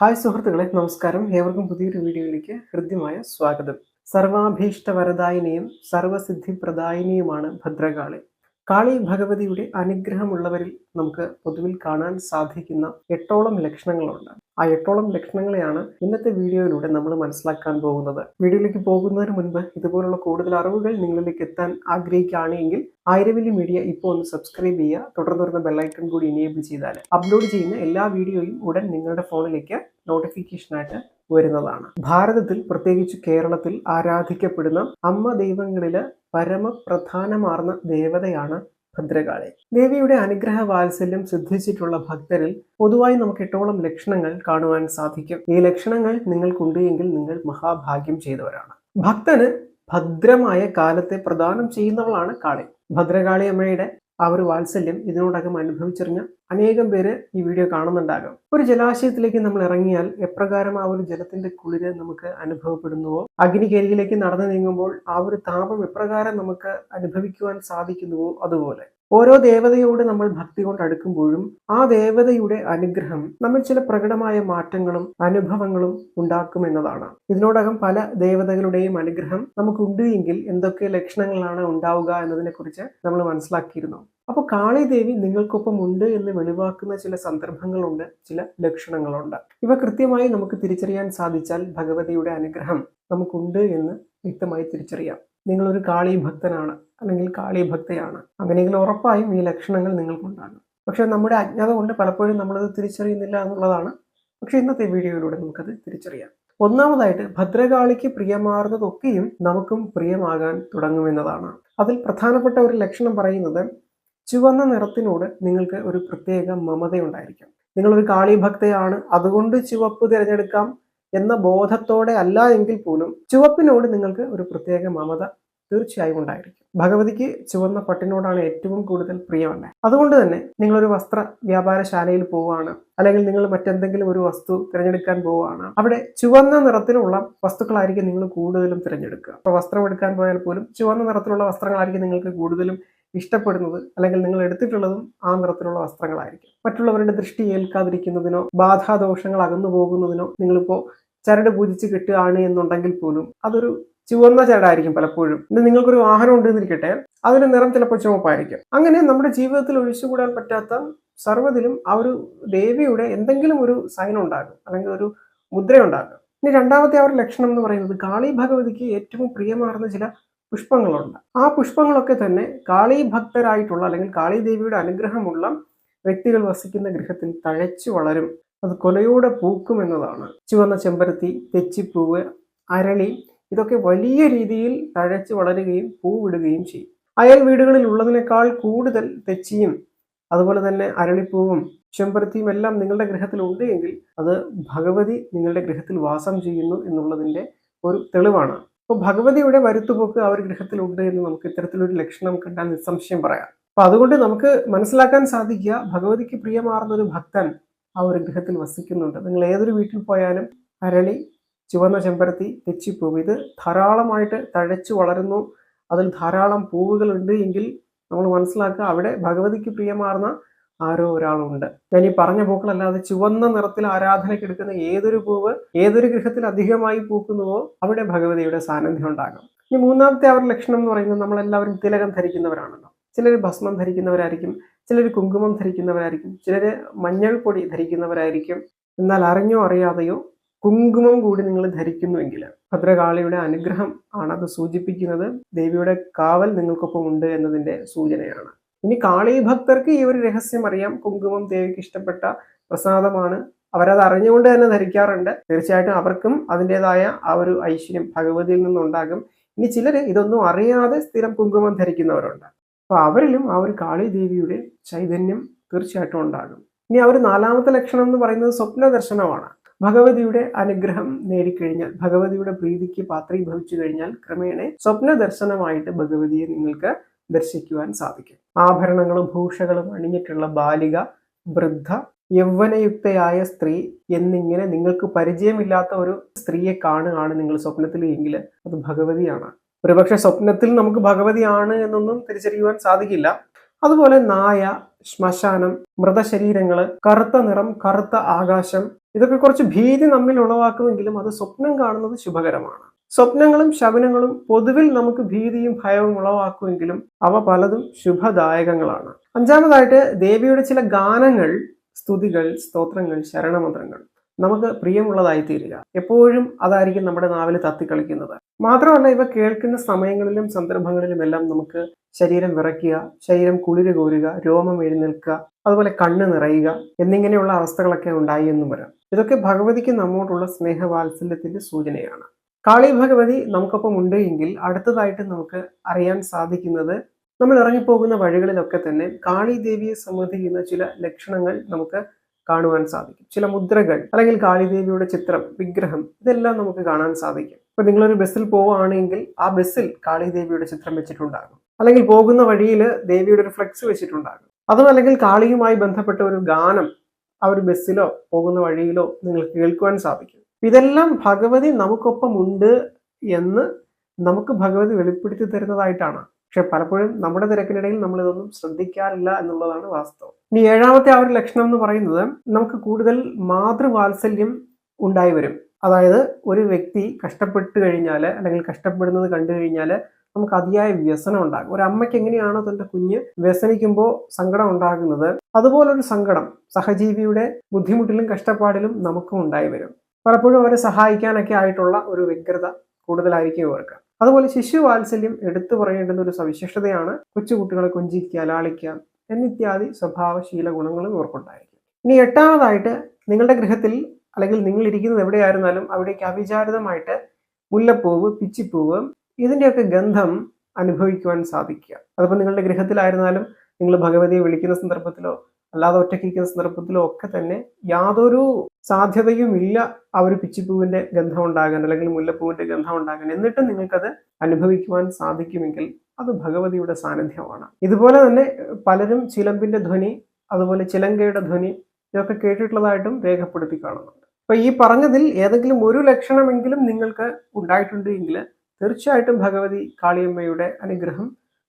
Hi സുഹൃത്തുക്കളെ നമസ്കാരം. ഏവർക്കും പുതിയൊരു വീഡിയോയിലേക്ക് ഹൃദ്യമായ സ്വാഗതം. സർവാഭീഷ്ട വരദായിനിയും സർവസിദ്ധി പ്രദായിനിയുമാണ് ഭദ്രകാളി. കാളി ഭഗവതിയുടെ അനുഗ്രഹമുള്ളവരിൽ നമുക്ക് പൊതുവിൽ കാണാൻ സാധിക്കുന്ന എട്ടോളം ലക്ഷണങ്ങളുണ്ട്. ആ എട്ടോളം ലക്ഷണങ്ങളെയാണ് ഇന്നത്തെ വീഡിയോയിലൂടെ നമ്മൾ മനസ്സിലാക്കാൻ പോകുന്നത്. വീഡിയോയിലേക്ക് പോകുന്നതിന് മുൻപ് ഇതുപോലുള്ള കൂടുതൽ അറിവുകൾ നിങ്ങളിലേക്ക് എത്താൻ ആഗ്രഹിക്കുകയാണെങ്കിൽ ആയിരവലി മീഡിയ ഇപ്പോൾ ഒന്ന് സബ്സ്ക്രൈബ് ചെയ്യുക തുടർന്ന് വരുന്ന ബെല്ലൈക്കൺ കൂടി എനേബിൾ ചെയ്താൽ അപ്ലോഡ് ചെയ്യുന്ന എല്ലാ വീഡിയോയും ഉടൻ നിങ്ങളുടെ ഫോണിലേക്ക് നോട്ടിഫിക്കേഷനായിട്ട് വരുന്നതാണ്. ഭാരതത്തിൽ പ്രത്യേകിച്ച് കേരളത്തിൽ ആരാധിക്കപ്പെടുന്ന അമ്മ ദൈവങ്ങളിൽ പരമപ്രധാനമാർന്ന ദേവതയാണ് ഭദ്രകാളി. ദേവിയുടെ അനുഗ്രഹ വാത്സല്യം സിദ്ധിച്ചിട്ടുള്ള ഭക്തരിൽ പൊതുവായി നമുക്ക് എട്ടോളം ലക്ഷണങ്ങൾ കാണുവാൻ സാധിക്കും. ഈ ലക്ഷണങ്ങൾ നിങ്ങൾക്കുണ്ട് എങ്കിൽ നിങ്ങൾ മഹാഭാഗ്യം ചെയ്തവരാണ്. ഭക്തന് ഭദ്രമായ കാലത്തെ പ്രദാനം ചെയ്യുന്നവളാണ് കാളി. ഭദ്രകാളി അമ്മയുടെ ആ ഒരു വാത്സല്യം ഇതിനോടകം അനുഭവിച്ചറിഞ്ഞ അനേകം പേര് ഈ വീഡിയോ കാണുന്നുണ്ടാകും. ഒരു ജലാശയത്തിലേക്ക് നമ്മൾ ഇറങ്ങിയാൽ എപ്രകാരം ആ ഒരു ജലത്തിന്റെ കുളിര് നമുക്ക് അനുഭവപ്പെടുന്നുവോ? അഗ്നികരികിലേക്ക് നടന്നു നീങ്ങുമ്പോൾ ആ ഒരു താപം എപ്രകാരം നമുക്ക് അനുഭവിക്കുവാൻ സാധിക്കുന്നുവോ? അതുപോലെ. ഓരോ ദേവതയോട് നമ്മൾ ഭക്തി കൊണ്ട് അടുക്കുമ്പോഴും ആ ദേവതയുടെ അനുഗ്രഹം നമ്മൾ ചില പ്രകടമായ മാറ്റങ്ങളും അനുഭവങ്ങളും ഉണ്ടാക്കുമെന്നതാണ് ഇതിനോടകം പല ദേവതകളുടെയും അനുഗ്രഹം നമുക്കുണ്ട് എങ്കിൽ എന്തൊക്കെ ലക്ഷണങ്ങളാണ് ഉണ്ടാവുക എന്നതിനെ കുറിച്ച് നമ്മൾ മനസ്സിലാക്കിയിരുന്നു. അപ്പോൾ കാളിദേവി നിങ്ങൾക്കൊപ്പം ഉണ്ട് എന്ന് വെളിവാക്കുന്ന ചില സന്ദർഭങ്ങളുണ്ട് ചില ലക്ഷണങ്ങളുണ്ട്. ഇവ കൃത്യമായി നമുക്ക് തിരിച്ചറിയാൻ സാധിച്ചാൽ ഭഗവതിയുടെ അനുഗ്രഹം നമുക്കുണ്ട് എന്ന് വ്യക്തമായി തിരിച്ചറിയാം. നിങ്ങളൊരു കാളി ഭക്തനാണ് അല്ലെങ്കിൽ കാളി ഭക്തയാണ് അങ്ങനെയെങ്കിൽ ഉറപ്പായും ഈ ലക്ഷണങ്ങൾ നിങ്ങൾക്കുണ്ടാകും. പക്ഷെ നമ്മുടെ അജ്ഞത കൊണ്ട് പലപ്പോഴും നമ്മളത് തിരിച്ചറിയുന്നില്ല എന്നുള്ളതാണ്. പക്ഷെ ഇന്നത്തെ വീഡിയോയിലൂടെ നമുക്കത് തിരിച്ചറിയാം. ഒന്നാമതായിട്ട് ഭദ്രകാളിക്ക് പ്രിയമാറുന്നതൊക്കെയും നമുക്കും പ്രിയമാകാൻ തുടങ്ങുമെന്നതാണ്. അതിൽ പ്രധാനപ്പെട്ട ഒരു ലക്ഷണം പറയുന്നത് ചുവന്ന നിറത്തിനോട് നിങ്ങൾക്ക് ഒരു പ്രത്യേക മമതയുണ്ടായിരിക്കും. നിങ്ങളൊരു കാളി ഭക്തയാണ് അതുകൊണ്ട് ചുവപ്പ് തിരഞ്ഞെടുക്കാം. എന്ന ബോധത്തോടെ അല്ല എങ്കിൽ പോലും ചുവപ്പിനോട് നിങ്ങൾക്ക് ഒരു പ്രത്യേക മമത തീർച്ചയായും ഉണ്ടായിരിക്കും. ഭഗവതിക്ക് ചുവന്ന പട്ടിനോടാണ് ഏറ്റവും കൂടുതൽ പ്രിയമല്ലേ? അതുകൊണ്ട് തന്നെ നിങ്ങളൊരു വസ്ത്ര വ്യാപാരശാലയിൽ പോവുകയാണ് അല്ലെങ്കിൽ നിങ്ങൾ മറ്റെന്തെങ്കിലും ഒരു വസ്തു തിരഞ്ഞെടുക്കാൻ പോവുകയാണ്. അവിടെ ചുവന്ന നിറത്തിലുള്ള വസ്തുക്കളായിരിക്കും നിങ്ങൾ കൂടുതലും തിരഞ്ഞെടുക്കുക. അപ്പോൾ വസ്ത്രം എടുക്കാൻ പോയാൽ പോലും ചുവന്ന നിറത്തിലുള്ള വസ്ത്രങ്ങളായിരിക്കും നിങ്ങൾക്ക് കൂടുതലും ഇഷ്ടപ്പെടുന്നത് അല്ലെങ്കിൽ നിങ്ങൾ എടുത്തിട്ടുള്ളതും ആ നിറത്തിലുള്ള വസ്ത്രങ്ങളായിരിക്കും. മറ്റുള്ളവരുടെ ദൃഷ്ടി ഏൽക്കാതിരിക്കുന്നതിനോ ബാധാദോഷങ്ങൾ അകന്നു പോകുന്നതിനോ നിങ്ങളിപ്പോൾ ചരട് പൂജിച്ച് കിട്ടുകയാണ് എന്നുണ്ടെങ്കിൽ പോലും അതൊരു ചുവന്ന ചരടായിരിക്കും പലപ്പോഴും. ഇന്ന് നിങ്ങൾക്കൊരു വാഹനം ഉണ്ടെന്നിരിക്കട്ടെ അതിന്റെ നിറം ചിലപ്പോൾ ചുവപ്പായിരിക്കും. അങ്ങനെ നമ്മുടെ ജീവിതത്തിൽ ഒഴിച്ചുകൂടാൻ പറ്റാത്ത സർവതിലും ആ ഒരു ദേവിയുടെ എന്തെങ്കിലും ഒരു സൈൻ ഉണ്ടാകും അല്ലെങ്കിൽ ഒരു മുദ്ര ഉണ്ടാകും. ഇനി രണ്ടാമത്തെ ആ ഒരു ലക്ഷണം എന്ന് പറയുന്നത് കാളി ഭഗവതിക്ക് ഏറ്റവും പ്രിയമാർന്ന ചില പുഷ്പങ്ങളുണ്ട്. ആ പുഷ്പങ്ങളൊക്കെ തന്നെ കാളി ഭക്തരായിട്ടുള്ള അല്ലെങ്കിൽ കാളി ദേവിയുടെ അനുഗ്രഹമുള്ള വ്യക്തികൾ വസിക്കുന്ന ഗൃഹത്തിൽ തഴച്ചു വളരും. അത് കൊലയോടെ പൂക്കും എന്നതാണ്. ചുവന്ന ചെമ്പരത്തി തെച്ചിപ്പൂവ് അരളി ഇതൊക്കെ വലിയ രീതിയിൽ തഴച്ചു വളരുകയും പൂവിടുകയും ചെയ്യും. അയൽ വീടുകളിൽ ഉള്ളതിനേക്കാൾ കൂടുതൽ തെച്ചിയും അതുപോലെ തന്നെ അരളിപ്പൂവും ചെമ്പരത്തിയും എല്ലാം നിങ്ങളുടെ ഗൃഹത്തിൽ ഉണ്ട് എങ്കിൽ അത് ഭഗവതി നിങ്ങളുടെ ഗൃഹത്തിൽ വാസം ചെയ്യുന്നു എന്നുള്ളതിന്റെ ഒരു തെളിവാണ്. അപ്പോൾ ഭഗവതിയുടെ വരുത്തുപോക്ക് ആ ഒരു ഗ്രഹത്തിലുണ്ട് എന്ന് നമുക്ക് ഇത്തരത്തിലൊരു ലക്ഷണം കണ്ടാൽ നിസ്സംശയം പറയാം. അപ്പൊ അതുകൊണ്ട് നമുക്ക് മനസ്സിലാക്കാൻ സാധിക്കുക ഭഗവതിക്ക് പ്രിയമാർന്ന ഒരു ഭക്തൻ ആ ഒരു ഗൃഹത്തിൽ വസിക്കുന്നുണ്ട്. നിങ്ങൾ ഏതൊരു വീട്ടിൽ പോയാലും അരളി ചുവന്ന ചെമ്പരത്തി തെച്ചിപ്പൂവ് ഇത് ധാരാളമായിട്ട് തഴച്ചു വളരുന്നു. അതിൽ ധാരാളം പൂവുകൾ ഉണ്ട് എങ്കിൽ നമ്മൾ മനസ്സിലാക്കുക അവിടെ ഭഗവതിക്ക് പ്രിയമാർന്ന ആരോ ഒരാളുണ്ട്. ഞാൻ ഈ പറഞ്ഞ പൂക്കളല്ലാതെ ചുവന്ന നിറത്തിൽ ആരാധനയ്ക്ക് എടുക്കുന്ന ഏതൊരു പൂവ് ഏതൊരു ഗൃഹത്തിൽ അധികമായി പൂക്കുന്നുവോ അവിടെ ഭഗവതിയുടെ സാന്നിധ്യം ഉണ്ടാകും. ഇനി മൂന്നാമത്തെ അവർ ലക്ഷണം എന്ന് പറയുന്നത് നമ്മളെല്ലാവരും തിലകം ധരിക്കുന്നവരാണല്ലോ. ചിലർ ഭസ്മം ധരിക്കുന്നവരായിരിക്കും ചിലർ കുങ്കുമം ധരിക്കുന്നവരായിരിക്കും ചിലർ മഞ്ഞൾ പൊടി ധരിക്കുന്നവരായിരിക്കും. എന്നാൽ അറിഞ്ഞോ അറിയാതെയോ കുങ്കുമം കൂടി നിങ്ങൾ ധരിക്കുന്നുവെങ്കിൽ ഭദ്രകാളിയുടെ അനുഗ്രഹം ആണത് സൂചിപ്പിക്കുന്നത്. ദേവിയുടെ കാവൽ നിങ്ങൾക്കൊപ്പം ഉണ്ട് എന്നതിന്റെ സൂചനയാണ്. ഇനി കാളി ഭക്തർക്ക് ഈ ഒരു രഹസ്യം അറിയാം. കുങ്കുമം ദേവിക്ക് ഇഷ്ടപ്പെട്ട പ്രസാദമാണ്. അവരത് അറിഞ്ഞുകൊണ്ട് തന്നെ ധരിക്കാറുണ്ട്. തീർച്ചയായിട്ടും അവർക്കും അതിന്റെതായ ആ ഒരു ഐശ്വര്യം ഭഗവതിയിൽ നിന്നുണ്ടാകും. ഇനി ചിലർ ഇതൊന്നും അറിയാതെ സ്ഥിരം കുങ്കുമം ധരിക്കുന്നവരുണ്ട്. അപ്പൊ അവരിലും ആ ഒരു കാളി ദേവിയുടെ ചൈതന്യം തീർച്ചയായിട്ടും ഉണ്ടാകും. ഇനി ആ ഒരു നാലാമത്തെ ലക്ഷണം എന്ന് പറയുന്നത് സ്വപ്ന ദർശനമാണ്. ഭഗവതിയുടെ അനുഗ്രഹം നേടിക്കഴിഞ്ഞാൽ ഭഗവതിയുടെ പ്രീതിക്ക് പാത്രീഭവിച്ചു കഴിഞ്ഞാൽ ക്രമേണ സ്വപ്ന ദർശനമായിട്ട് ഭഗവതിയെ നിങ്ങൾക്ക് ദർശിക്കുവാൻ സാധിക്കും. ആഭരണങ്ങളും ഭൂഷകളും അണിഞ്ഞിട്ടുള്ള ബാലിക വൃദ്ധ യൗവനയുക്തയായ സ്ത്രീ എന്നിങ്ങനെ നിങ്ങൾക്ക് പരിചയമില്ലാത്ത ഒരു സ്ത്രീയെ കാണുകയാണ് നിങ്ങൾ സ്വപ്നത്തിൽ എങ്കിൽ അത് ഭഗവതിയാണ്. ഒരുപക്ഷെ സ്വപ്നത്തിൽ നമുക്ക് ഭഗവതിയാണ് എന്നൊന്നും തിരിച്ചറിയുവാൻ സാധിക്കില്ല. അതുപോലെ നായ ശ്മശാനം മൃതശരീരങ്ങൾ കറുത്ത നിറം കറുത്ത ആകാശം ഇതൊക്കെ കുറച്ച് ഭീതി നമ്മിൽ ഉളവാക്കുമെങ്കിലും അത് സ്വപ്നം കാണുന്നത് ശുഭകരമാണ്. സ്വപ്നങ്ങളും ശകുനങ്ങളും പൊതുവിൽ നമുക്ക് ഭീതിയും ഭയവും ഉളവാക്കുമെങ്കിലും അവ പലതും ശുഭദായകങ്ങളാണ്. അഞ്ചാമതായിട്ട് ദേവിയുടെ ചില ഗാനങ്ങൾ സ്തുതികൾ സ്തോത്രങ്ങൾ ശരണമന്ത്രങ്ങൾ നമുക്ക് പ്രിയമുള്ളതായി തീരുക എപ്പോഴും അതായിരിക്കും നമ്മുടെ നാവിൽ തത്തിക്കളിക്കുന്നത്. മാത്രമല്ല ഇവ കേൾക്കുന്ന സമയങ്ങളിലും സന്ദർഭങ്ങളിലും എല്ലാം നമുക്ക് ശരീരം വിറയ്ക്കുക ശരീരം കുളിര് കോരുക രോമം എഴുന്നേൽക്കുക അതുപോലെ കണ്ണ് നിറയുക എന്നിങ്ങനെയുള്ള അവസ്ഥകളൊക്കെ ഉണ്ടായി എന്നും വരാം. ഇതൊക്കെ ഭഗവതിക്ക് നമ്മോടുള്ള സ്നേഹവാത്സല്യത്തിന്റെ സൂചനയാണ്. കാളി ഭഗവതി നമുക്കൊപ്പം ഉണ്ട് എങ്കിൽ അടുത്തതായിട്ട് നമുക്ക് അറിയാൻ സാധിക്കുന്നത് നമ്മൾ ഇറങ്ങിപ്പോകുന്ന വഴികളിലൊക്കെ തന്നെ കാളി ദേവിയെ സംബന്ധിക്കുന്ന ചില ലക്ഷണങ്ങൾ നമുക്ക് കാണുവാൻ സാധിക്കും. ചില മുദ്രകൾ അല്ലെങ്കിൽ കാളിദേവിയുടെ ചിത്രം വിഗ്രഹം ഇതെല്ലാം നമുക്ക് കാണാൻ സാധിക്കും. ഇപ്പൊ നിങ്ങളൊരു ബസ്സിൽ പോവുകയാണെങ്കിൽ ആ ബസ്സിൽ കാളിദേവിയുടെ ചിത്രം വെച്ചിട്ടുണ്ടാകും. അല്ലെങ്കിൽ പോകുന്ന വഴിയിൽ ദേവിയുടെ ഒരു ഫ്ലെക്സ് വെച്ചിട്ടുണ്ടാകും. അതും അല്ലെങ്കിൽ കാളിയുമായി ബന്ധപ്പെട്ട ഒരു ഗാനം ആ ഒരു ബസ്സിലോ പോകുന്ന വഴിയിലോ നിങ്ങൾക്ക് കേൾക്കുവാൻ സാധിക്കും. ഇതെല്ലാം ഭഗവതി നമുക്കൊപ്പം ഉണ്ട് എന്ന് നമുക്ക് ഭഗവതി വെളിപ്പെടുത്തി തരുന്നതായിട്ടാണ്. പക്ഷെ പലപ്പോഴും നമ്മുടെ തിരക്കിനിടയിൽ നമ്മൾ ഇതൊന്നും ശ്രദ്ധിക്കാറില്ല എന്നുള്ളതാണ് വാസ്തവം. ഇനി ഏഴാമത്തെ ആ ഒരു ലക്ഷണം എന്ന് പറയുന്നത് നമുക്ക് കൂടുതൽ മാതൃവാത്സല്യം ഉണ്ടായി വരും. അതായത് ഒരു വ്യക്തി കഷ്ടപ്പെട്ട് കഴിഞ്ഞാൽ അല്ലെങ്കിൽ കഷ്ടപ്പെടുന്നത് കണ്ടു കഴിഞ്ഞാൽ നമുക്ക് അതിയായ വ്യസനം ഉണ്ടാകും. ഒരു അമ്മയ്ക്ക് എങ്ങനെയാണോ തന്റെ കുഞ്ഞ് വ്യസനിക്കുമ്പോൾ സങ്കടം ഉണ്ടാകുന്നത് അതുപോലൊരു സങ്കടം സഹജീവിയുടെ ബുദ്ധിമുട്ടിലും കഷ്ടപ്പാടിലും നമുക്കും ഉണ്ടായി വരും. പലപ്പോഴും അവരെ സഹായിക്കാനൊക്കെ ആയിട്ടുള്ള ഒരു വ്യഗ്രത കൂടുതലായിരിക്കും ഇവർക്ക്. അതുപോലെ ശിശു വാത്സല്യം എടുത്തു പറയേണ്ടുന്ന ഒരു സവിശേഷതയാണ് കൊച്ചുകുട്ടികളെ കൊഞ്ചിക്കുക ലാളിക്കുക എന്നിത്യാദി സ്വഭാവശീല ഗുണങ്ങളും ഇവർക്കുണ്ടായിരിക്കും. ഇനി എട്ടാമതായിട്ട് നിങ്ങളുടെ ഗൃഹത്തിൽ അല്ലെങ്കിൽ നിങ്ങൾ ഇരിക്കുന്നത് എവിടെയായിരുന്നാലും അവിടേക്ക് അവിചാരിതമായിട്ട് മുല്ലപ്പൂവ് പിച്ചിപ്പൂവ് ഇതിന്റെയൊക്കെ ഗന്ധം അനുഭവിക്കുവാൻ സാധിക്കുക. അതിപ്പോൾ നിങ്ങളുടെ ഗൃഹത്തിലായിരുന്നാലും നിങ്ങൾ ഭഗവതിയെ വിളിക്കുന്ന സന്ദർഭത്തിലോ അല്ലാതെ ഒറ്റയ്ക്കിരിക്കുന്ന സന്ദർഭത്തിലോ ഒക്കെ തന്നെ യാതൊരു സാധ്യതയും ഇല്ല ആ ഒരു പിച്ചിപ്പൂവിന്റെ ഗന്ധം ഉണ്ടാകാൻ അല്ലെങ്കിൽ മുല്ലപ്പൂവിന്റെ ഗന്ധം ഉണ്ടാകാൻ എന്നിട്ടും നിങ്ങൾക്കത് അനുഭവിക്കുവാൻ സാധിക്കുമെങ്കിൽ അത് ഭഗവതിയുടെ സാന്നിധ്യമാണ്. ഇതുപോലെ തന്നെ പലരും ചിലമ്പിന്റെ ധ്വനി അതുപോലെ ചിലങ്കയുടെ ധ്വനി ഇതൊക്കെ കേട്ടിട്ടുള്ളതായിട്ടും രേഖപ്പെടുത്തി കാണുന്നുണ്ട് അപ്പൊ ഈ പറഞ്ഞതിൽ ഏതെങ്കിലും ഒരു ലക്ഷണമെങ്കിലും നിങ്ങൾക്ക് ഉണ്ടായിട്ടുണ്ട് എങ്കിൽ തീർച്ചയായിട്ടും ഭഗവതി കാളിയമ്മയുടെ അനുഗ്രഹം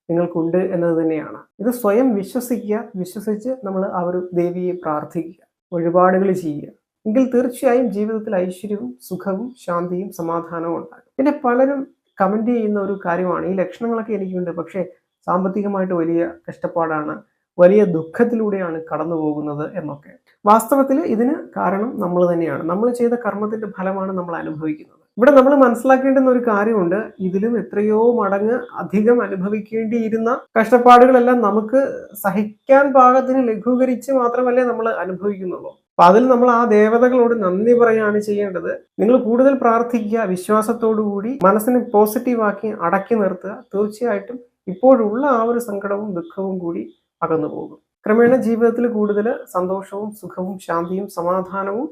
നിങ്ങൾക്കുണ്ട് എന്നത് തന്നെയാണ്. ഇത് സ്വയം വിശ്വസിക്കുക വിശ്വസിച്ച് നമ്മൾ ആ ഒരു ദേവിയെ പ്രാർത്ഥിക്കുക വഴിപാടുകൾ ചെയ്യുക. എങ്കിൽ തീർച്ചയായും ജീവിതത്തിൽ ഐശ്വര്യവും സുഖവും ശാന്തിയും സമാധാനവും ഉണ്ടാകും. പിന്നെ പലരും കമന്റ് ചെയ്യുന്ന ഒരു കാര്യമാണ്. ഈ ലക്ഷണങ്ങളൊക്കെ എനിക്കുണ്ട്. പക്ഷേ സാമ്പത്തികമായിട്ട് വലിയ കഷ്ടപ്പാടാണ്. വലിയ ദുഃഖത്തിലൂടെയാണ് കടന്നു പോകുന്നത് എന്നൊക്കെ. വാസ്തവത്തിൽ ഇതിന് കാരണം നമ്മൾ തന്നെയാണ്. നമ്മൾ ചെയ്ത കർമ്മത്തിന്റെ ഫലമാണ് നമ്മൾ അനുഭവിക്കുന്നത്. ഇവിടെ നമ്മൾ മനസ്സിലാക്കേണ്ടുന്ന ഒരു കാര്യമുണ്ട്. ഇതിലും എത്രയോ മടങ്ങ് അധികം അനുഭവിക്കേണ്ടിയിരുന്ന കഷ്ടപ്പാടുകളെല്ലാം നമുക്ക് സഹിക്കാൻ പാകത്തിന് ലഘൂകരിച്ച് മാത്രമല്ലേ നമ്മൾ അനുഭവിക്കുന്നുള്ളൂ. അപ്പൊ അതിൽ നമ്മൾ ആ ദേവതകളോട് നന്ദി പറയുകയാണ് ചെയ്യേണ്ടത്. നിങ്ങൾ കൂടുതൽ പ്രാർത്ഥിക്കുക വിശ്വാസത്തോടുകൂടി മനസ്സിനെ പോസിറ്റീവാക്കി അടക്കി നിർത്തുക. തീർച്ചയായിട്ടും ഇപ്പോഴുള്ള ആ ഒരു സങ്കടവും ദുഃഖവും കൂടി അകന്നു പോകും ക്രമേണ ജീവിതത്തിൽ കൂടുതൽ സന്തോഷവും സുഖവും ശാന്തിയും സമാധാനവും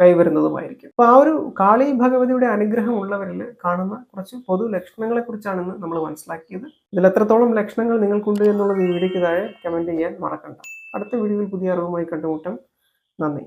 കൈവരുന്നതുമായിരിക്കും. അപ്പൊ ആ ഒരു കാളി ഭഗവതിയുടെ അനുഗ്രഹം ഉള്ളവരിൽ കാണുന്ന കുറച്ച് പൊതു ലക്ഷണങ്ങളെ കുറിച്ചാണ് ഇന്ന് നമ്മൾ മനസ്സിലാക്കിയത്. ഇതിൽ എത്രത്തോളം ലക്ഷണങ്ങൾ നിങ്ങൾക്കുണ്ട് എന്നുള്ളത് ഈ വീഡിയോയ്ക്ക് താഴെ കമന്റ് ചെയ്യാൻ മറക്കണ്ട. അടുത്ത വീഡിയോയിൽ പുതിയ അറിവുമായി കണ്ടുമുട്ടാം. നന്ദി.